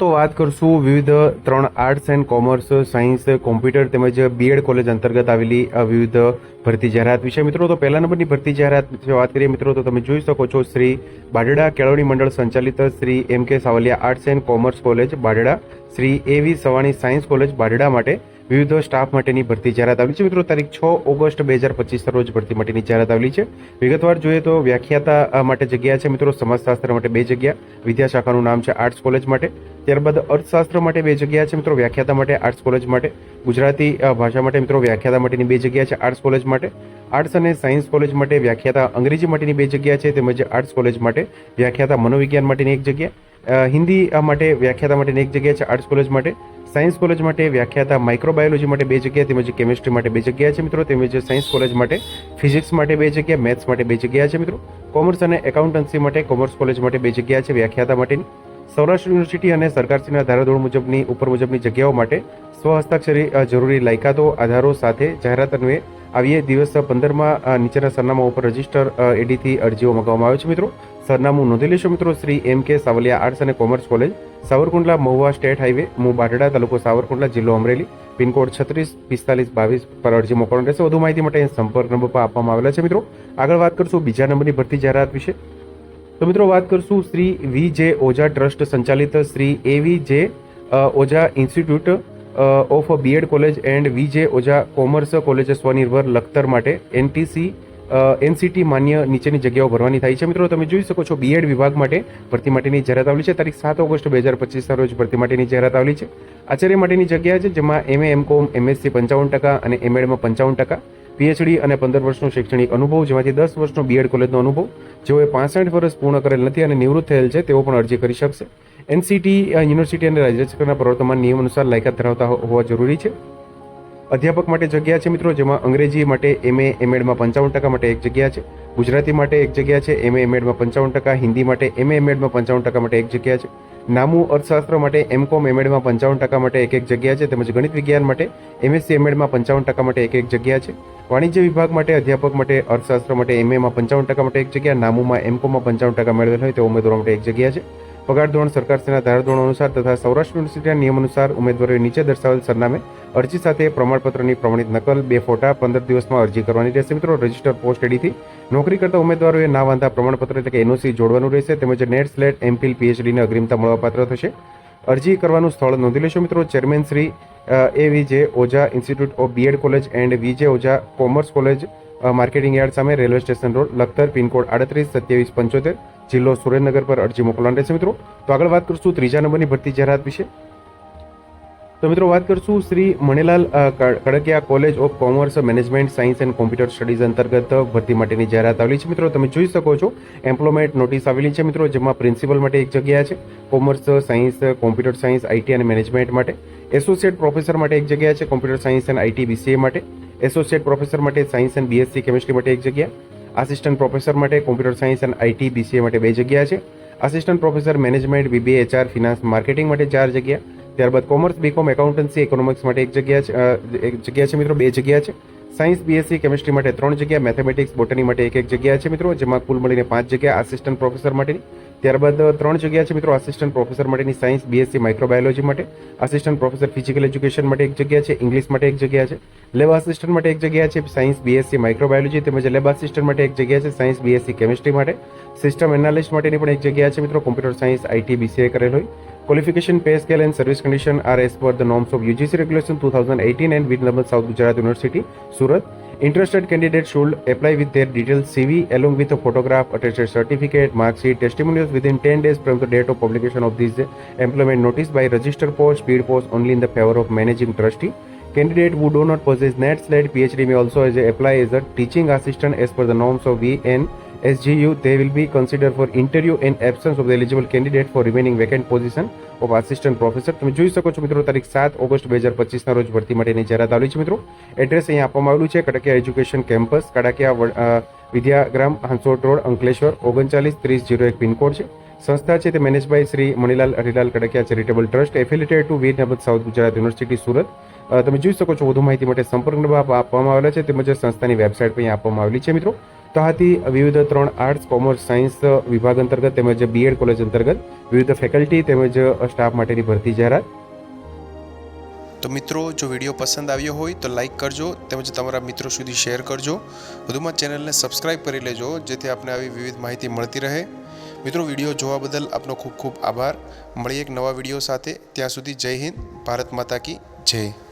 તો વાત કરશું વિવિધ ત્રણ arts and commerce science computer તેમજ બીએડ કોલેજ અંતર્ગત આવેલી વિવિધ ભરતી જાહેરાત વિશે. મિત્રો, તો પહેલા નંબરની ભરતી જાહેરાત વિશે વાત કરીએ, મિત્રો, તો તમે જોઈ શકો છો શ્રી બાડડા કેળવણી મંડળ સંચાલિત Shri M K Savaliya arts and commerce college Badda, Shri AV Savani science college બાડડા માટે વિવિધ સ્ટાફ માટેની ભરતી જાહેરાત આવેલી છે. મિત્રો, તારીખ છ ઓગસ્ટ બે હજાર પચીસના રોજ ભરતી માટેની જાહેરાત આવેલી છે. વિગતવાર જોઈએ તો વ્યાખ્યાતા માટે જગ્યા છે. મિત્રો, સમાજશાસ્ત્ર માટે બે જગ્યા, વિદ્યાશાખાનું નામ છે આર્ટ્સ કોલેજ માટે. ત્યારબાદ અર્થશાસ્ત્ર માટે બે જગ્યા છે. મિત્રો, વ્યાખ્યાતા માટે આર્ટ્સ કોલેજ માટે. ગુજરાતી ભાષા માટે મિત્રો, વ્યાખ્યાતા માટેની બે જગ્યા છે આર્ટ્સ કોલેજ માટે. આર્ટ્સ અને સાયન્સ કોલેજ માટે વ્યાખ્યાતા અંગ્રેજી માટેની બે જગ્યા છે, તેમજ આર્ટ્સ કોલેજ માટે વ્યાખ્યાતા મનોવિજ્ઞાન માટેની એક જગ્યા. હિન્દી માટે વ્યાખ્યાતા માટેની એક જગ્યા છે આર્ટ્સ કોલેજ માટે. સાયન્સ કોલેજ માટે વ્યાખ્યાતા માઇક્રોબાયોલોજી માટે બે જગ્યા, તેમજ કેમિસ્ટ્રી માટે બે જગ્યા છે મિત્રો. તેમજ સાયન્સ કોલેજ માટે ફિઝિક્સ માટે બે જગ્યા મેથ્સ માટે બે જગ્યા છે મિત્રો. કોમર્સ અને એકાઉન્ટન્સી માટે કોમર્સ કોલેજ માટે બે જગ્યા છે વ્યાખ્યાતા માટેની. સૌરાષ્ટ્ર યુનિવર્સિટી અને સરકારશ્રીના ધારાધોરણ મુજબની, ઉપર મુજબની જગ્યાઓ માટે સ્વહસ્તાક્ષરી જરૂરી લાયકાતો, આધારો સાથે જાહેરાત અન્વયે આવીએ. દિવસ પંદરમાં નીચેના સરનામા ઉપર રજિસ્ટર એડીથી અરજીઓ મંગાવવામાં આવે છે મિત્રો. સરનામું નોંધી લેશો મિત્રો. Shri M K Savaliya arts અને commerce college, Savarkundla Mahuva state highway મુ તાલુકો સાવરકુંડલા, જિલ્લો અમરેલી. પિનકોડ છત્રીસ, પિસ્તાલીસ, બાવીસ પર અરજી મોકલવાનું રહેશે. વધુ માહિતી માટે સંપર્ક નંબર પર આપવામાં આવેલા છે મિત્રો. આગળ વાત કરશું બીજા નંબરની ભરતી જાહેરાત વિશે. તો મિત્રો, વાત કરશું શ્રી વી જે ઓઝા ટ્રસ્ટ સંચાલિત Shri AV J Oza institute of BEd college and V J Oza commerce college સ્વનિર્ભર લખતર માટે એનટીસી એનસીટી માન્ય નીચેની જગ્યાઓ ભરવાની થાય છે. મિત્રો, તમે જોઈ શકો છો બીએડ વિભાગ માટે ભરતી માટેની જાહેરાત આવેલી છે. તારીખ સાત ઓગસ્ટ બે હજાર પચીસના રોજ ભરતી માટેની જાહેરાત આવેલી છે. આચાર્ય માટેની જગ્યા છે, જેમાં એમએ એમ કોમ એમએસસી પંચાવન ટકા અને એમએડમાં પંચાવન ટકા. પીએચડી અને પંદર વર્ષનો શૈક્ષણિક અનુભવ, જેમાંથી દસ વર્ષનો બીએડ કોલેજનો અનુભવ. જેઓએ પાસઠ વર્ષ પૂર્ણ કરેલ નથી અને નિવૃત્ત થયેલ છે, તેઓ પણ અરજી કરી શકશે. એનસીટી યુનિવર્સિટી અને રાજ્ય સરકારના પ્રવર્તમાન નિયમ અનુસાર લાયકાત ધરાવતા હોવા જરૂરી છે. અધ્યાપક માટે જગ્યા છે મિત્રો, જેમાં અંગ્રેજી માટે એમએ એમએડમાં પંચાવન ટકા માટે એક જગ્યા છે. ગુજરાતી માટે એક જગ્યા છે એમએ એમએડમાં પંચાવન ટકા, હિન્દી માટે એમએ એમએડમાં પંચાવન ટકા માટે એક જગ્યા છે. નામું અર્થશાસ્ત્ર માટે એમકોમ એમએડમાં પંચાવન ટકા માટે એક એક જગ્યા છે. તેમજ ગણિત વિજ્ઞાન માટે એમએસસી એમએડમાં પંચાવન ટકા માટે એક એક જગ્યા છે. વાણિજ્ય વિભાગ માટે અધ્યાપક માટે અર્થશાસ્ત્ર માટે એમએમાં પંચાવન ટકા માટે એક જગ્યા. નામુમાં એમકોમમાં પંચાવન ટકા મેળવેલ હોય તે ઉમેદવારો માટે એક જગ્યા છે. પગાર ધોરણ સરકારશ્રીના ધારાધોરણ અનુસાર તથા સૌરાષ્ટ્ર યુનિવર્સિટીના નિયમ અનુસાર ઉમેદવારોએ નીચે દર્શાવેલ સરનામે અરજી સાથે પ્રમાણપત્રની પ્રમાણિત નકલ, બે ફોટા, પંદર દિવસમાં અરજી કરવાની રહેશે. મિત્રો, રજિસ્ટર પોસ્ટ એડીથી નોકરી કરતા ઉમેદવારોએ ના વાંધા પ્રમાણપત્ર એટલે કે એનઓસી જોડવાનું રહેશે તેમજ નેટ સ્લેટ એમફિલ પીએચડીને અગ્રિમતા મળવાપાત્ર થશે. અરજી કરવાનું સ્થળ નોંધી લેશો મિત્રો. Chairman Shri A VJ Oza institute of BEd college and VJ Oza commerce college marketing yard સામે railway station road, Lakhtar, pincode આડત્રીસ, સત્યાવીસ, પંચોતેર, જિલ્લો સુરેન્દ્રનગર પર અરજી મોકલવાની રહેશે મિત્રો. તો આગળ વાત કરશું ત્રીજા નંબરની ભરતી જાહેરાત વિશે. તો મિત્રો વાત કરશું Shri Manilal Kadakiya college of commerce management science and computer studies અંતર્ગત ભરતી માટેની જાહેરાત આવેલી છે મિત્રો. તમે જોઈ શકો છો, એમ્પ્લોયમેન્ટ નોટિસ આવેલી છે મિત્રો, જેમાં પ્રિન્સિપલ માટે એક જગ્યા છે, commerce, science, computer science IT અને મેનેજમેન્ટ માટે. એસોસિએટ પ્રોફેસર માટે એક જગ્યા છે, computer science and IT BCA માટે. એસોસિએટ પ્રોફેસર માટે સાયન્સ એન્ડ બીએસસી કેમિસ્ટ્રી માટે એક જગ્યા આસિસ્ટન્ટ પ્રોફેસર માટે computer science and IT BCA માટે બે જગ્યા છે assistant professor management BBA HR finance marketing માટે ચાર જગ્યા, ત્યારબાદ કોમર્સ બીકોમ એકાઉન્ટન્સી ઇકોનોમિક્સ માટે એક જગ્યા છે એક જગ્યા છે મિત્રો, બે જગ્યા છે સાયન્સ બીએસસી કેમિસ્ટ્રી માટે ત્રણ જગ્યા મેથેમેટિક્સ બોટની માટે એક એક જગ્યા છે મિત્રો, જેમાં કુલ મળીને પાંચ જગ્યા આસિસ્ટન્ટ પ્રોફેસર માટેની ત્યારબાદ ત્રણ જગ્યા છે મિત્રો આસિસ્ટન્ટ પ્રોફેસર માટેની સાયન્સ બીએસસી માઇક્રોબાયોલોજી માટે આસિસ્ટન્ટ પ્રોફેસર ફિઝિકલ એજ્યુકેશન માટે એક જગ્યા છે ઇંગ્લિશ માટે એક જગ્યા છે લેબ આસિસ્ટન્ટ માટે એક જગ્યા છે સાયન્સ બીએસસી માઇક્રોબાયોલોજી તેમજ લેબ આસિસ્ટન્ટ માટે એક જગ્યા છે સાયન્સ બીએસસી કેમિસ્ટ્રી માટે સિસ્ટમ એનાલિસ્ટ માટેની પણ એક જગ્યા છે મિત્રો કોમ્પ્યુટર સાયન્સ આઈટી બીસીએ કરેલ હોય. Qualification pay scale and service condition are as per the norms of UGC regulation two thousand eighteen and with number south Gujarat university Surat Interested candidates should apply with their detailed CV along with a photograph, attached certificate, mark sheet, testimonials within 10 days from the date of publication of this employment notice by register post, speed post only in the favor of managing trustee. Candidate who do not possess net slate PhD may also apply as a teaching assistant as per the norms of VN SGU, they will be considered for interview in absence of the eligible candidate for remaining vacant position of assistant professor. તમે જોઈ શકો છો મિત્રો તારીખ સાત August બે હજાર પચીસના રોજ ભરતી માટેની જાહેરાત આવી છે મિત્રો. એડ્રેસ અહીંયા આપવામાં આવેલું છે Kadakiya education campus Kadakiya Vidyagram Hansot road Ankleshwar ઓગણચાલીસ ત્રીસ જીરો એક પિનકોડ છે. સંસ્થા છે તે manage by Shri Manilal Harilal Kadakiya charitable trust affiliated to Veer Narmad south Gujarat university Surat. તમે જોઈ શકો છો વધુ માહિતી માટે સંપર્ક નંબર આપવામાં આવેલા છે તેમજ સંસ્થાની વેબસાઇટ પણ આપવામાં આવેલી છે મિત્રો. તો આથી વિવિધ ત્રણ આર્ટ્સ કોમર્સ સાયન્સ વિભાગ અંતર્ગત તેમજ બીએડ કોલેજ અંતર્ગત વિવિધ ફેકલ્ટી તેમજ સ્ટાફ માટેની ભરતી જાહેરાત. તો મિત્રો, જો વીડિયો પસંદ આવ્યો હોય તો લાઈક કરજો તેમજ તમારા મિત્રો સુધી શેર કરજો. વધુમાં ચેનલને સબસ્ક્રાઈબ કરી લેજો, જેથી આપને આવી વિવિધ માહિતી મળતી રહે. મિત્રો, વીડિયો જોવા બદલ આપનો ખૂબ ખૂબ આભાર. મળીએ એક નવા વીડિયો સાથે. ત્યાં સુધી જય હિન્દ, ભારત માતા કી જય.